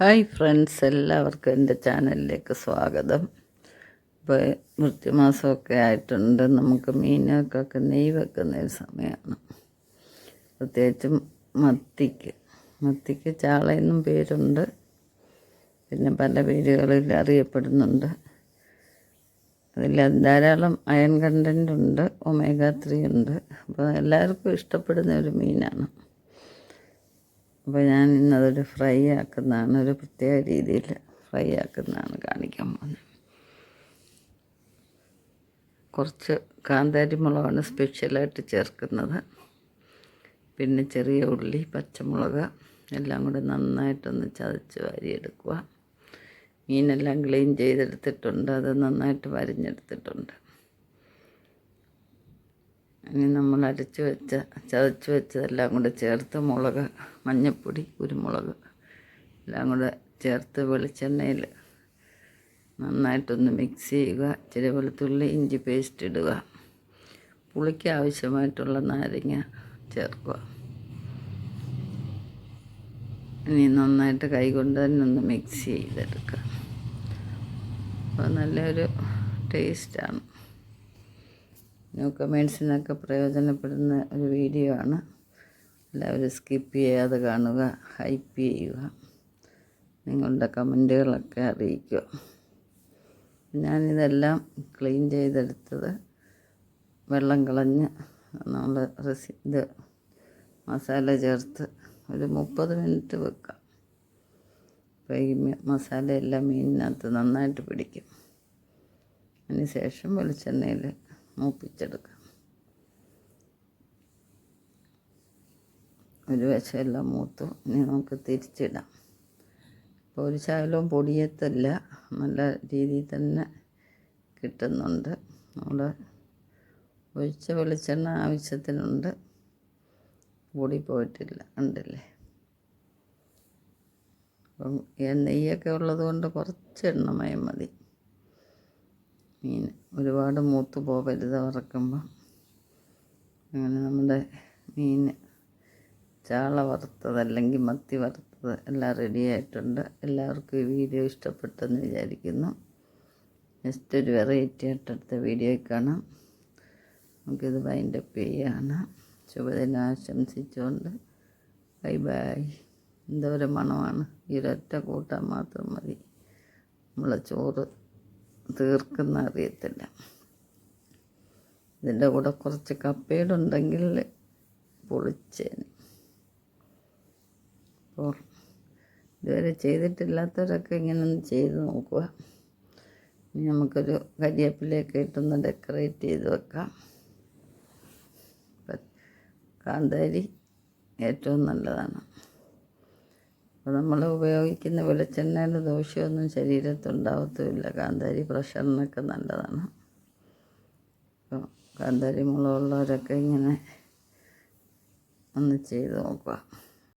Hi friends എല്ലാവർക്കും എന്റെ ചാനലിലേക്ക് സ്വാഗതം. ഇപ്പോൾ വൃത്തിമാസമൊക്കെ ആയിട്ടുണ്ട്. നമുക്ക് മീനൊക്കെ നെയ് വെക്കുന്ന ഒരു സമയമാണ്. പ്രത്യേകിച്ചും മത്തിക്ക്. മത്തിക്ക് ചാളയെന്നും പേരുണ്ട്. പിന്നെ പല പേരുകളിൽ അറിയപ്പെടുന്നുണ്ട്. അതിൽ ധാരാളം അയൺ കണ്ടന്റ് ഉണ്ട് ഒമേഗ ത്രീ ഉണ്ട്. അപ്പോൾ എല്ലാവർക്കും ഇഷ്ടപ്പെടുന്ന ഒരു മീനാണ്. അപ്പോൾ ഞാൻ ഇന്നതൊരു ഫ്രൈ ആക്കുന്നതാണ് ഒരു പ്രത്യേക രീതിയിൽ ഫ്രൈ ആക്കുന്നതാണ് കാണിക്കാൻ പോകുന്നത്. കുറച്ച് കാന്താരി മുളകാണ് സ്പെഷ്യലായിട്ട് ചേർക്കുന്നത്. പിന്നെ ചെറിയ ഉള്ളി പച്ചമുളക് എല്ലാം കൂടി നന്നായിട്ടൊന്ന് ചതച്ച് വാരിയെടുക്കുക. മീനെല്ലാം ക്ലീൻ ചെയ്തെടുത്തിട്ടുണ്ട് അത് നന്നായിട്ട് വരിഞ്ഞെടുത്തിട്ടുണ്ട്. ഇനി നമ്മൾ അരച്ച് വെച്ച ചതച്ച് വെച്ചതെല്ലാം കൂടെ ചേർത്ത് മുളക് മഞ്ഞൾപ്പൊടി കുരുമുളക് എല്ലാം കൂടെ ചേർത്ത് വെളിച്ചെണ്ണയിൽ നന്നായിട്ടൊന്ന് മിക്സ് ചെയ്യുക. ഇച്ചിരി വെളുത്തുള്ളി ഇഞ്ചി പേസ്റ്റ് ഇടുക. പുളിക്ക് ആവശ്യമായിട്ടുള്ള നാരങ്ങ ചേർക്കുക. ഇനി നന്നായിട്ട് കൈകൊണ്ട് തന്നെ ഒന്ന് മിക്സ് ചെയ്തെടുക്കുക. അപ്പോൾ നല്ലൊരു ടേസ്റ്റാണ് ന്യൂ കമേൻസിനൊക്കെ പ്രയോജനപ്പെടുന്ന ഒരു വീഡിയോ ആണ്. എല്ലാവരും സ്കിപ്പ് ചെയ്യാതെ കാണുക ഹൈപ്പ് ചെയ്യുക. നിങ്ങളുടെ കമന്റുകളൊക്കെ അറിയിക്കുക. ഞാനിതെല്ലാം ക്ലീൻ ചെയ്തെടുത്തത് വെള്ളം കളഞ്ഞ് നമ്മൾ റെസി ഇത് മസാല ചേർത്ത് ഒരു മുപ്പത് മിനിറ്റ് വെക്കാം. അപ്പോൾ ഈ മസാലയെല്ലാം മീനിനകത്ത് നന്നായിട്ട് പിടിക്കും. അതിന് ശേഷം വെളിച്ചെണ്ണയിൽ മൂപ്പിച്ചെടുക്കാം. ഒരു വശമെല്ലാം മൂത്തു ഇനി നമുക്ക് തിരിച്ചിടാം. അപ്പോൾ ഒരു ശകലവും പൊടിയത്തല്ല നല്ല രീതിയിൽ തന്നെ കിട്ടുന്നുണ്ട്. നമ്മൾ ഒഴിച്ച വെളിച്ചെണ്ണ ആവശ്യത്തിനുണ്ട്. പൊടി പോയിട്ടില്ല ഉണ്ടല്ലേ അപ്പം നെയ്യൊക്കെ ഉള്ളത് കൊണ്ട് കുറച്ച് എണ്ണമയം മതി. മീൻ ഒരുപാട് മൂത്ത് പോകരുത് വറക്കുമ്പോൾ അങ്ങനെ നമ്മുടെ മീൻ ചാള വറുത്തത് അല്ലെങ്കിൽ മത്തി വറുത്തത് എല്ലാം റെഡി ആയിട്ടുണ്ട്. എല്ലാവർക്കും ഈ വീഡിയോ ഇഷ്ടപ്പെട്ടെന്ന് വിചാരിക്കുന്നു. നെക്സ്റ്റ് ഒരു വെറൈറ്റി ആയിട്ട് അടുത്ത വീഡിയോയിൽ കാണാം. നമുക്കിത് വൈൻഡപ്പ് ചെയ്യാണ്. ശുഭദിനം ആശംസിച്ചുകൊണ്ട് ബൈ ബൈ എന്തോരം മണമാണ്. ഈ ഒരൊറ്റ കൂട്ടാൻ മാത്രം മതി. നമ്മളെ ചോറ് തീർക്കുന്ന അറിയത്തില്ല. ഇതിന്റെ കൂടെ കുറച്ച് കപ്പേടുണ്ടെങ്കിൽ പൊളിച്ചേന്. അപ്പോൾ ഇതുവരെ ചെയ്തിട്ടില്ലാത്തവരൊക്കെ ഇങ്ങനെ ഒന്ന് ചെയ്ത് നോക്കുക ഇനി നമുക്കൊരു കരിയേപ്പിലയൊക്കെ ഇട്ടൊന്ന് ഡെക്കറേറ്റ് ചെയ്ത് വെക്കാം. കാന്താരി ഏറ്റവും നല്ലതാണ്. അപ്പോൾ നമ്മൾ ഉപയോഗിക്കുന്ന വെളിച്ചെണ്ണയുടെ ദോഷമൊന്നും ശരീരത്തുണ്ടാവത്തുമില്ല കാന്താരി പ്രഷറിനൊക്കെ നല്ലതാണ്. അപ്പോൾ കാന്താരി മുളകുള്ളവരൊക്കെ ഇങ്ങനെ ഒന്ന് ചെയ്ത് നോക്കുക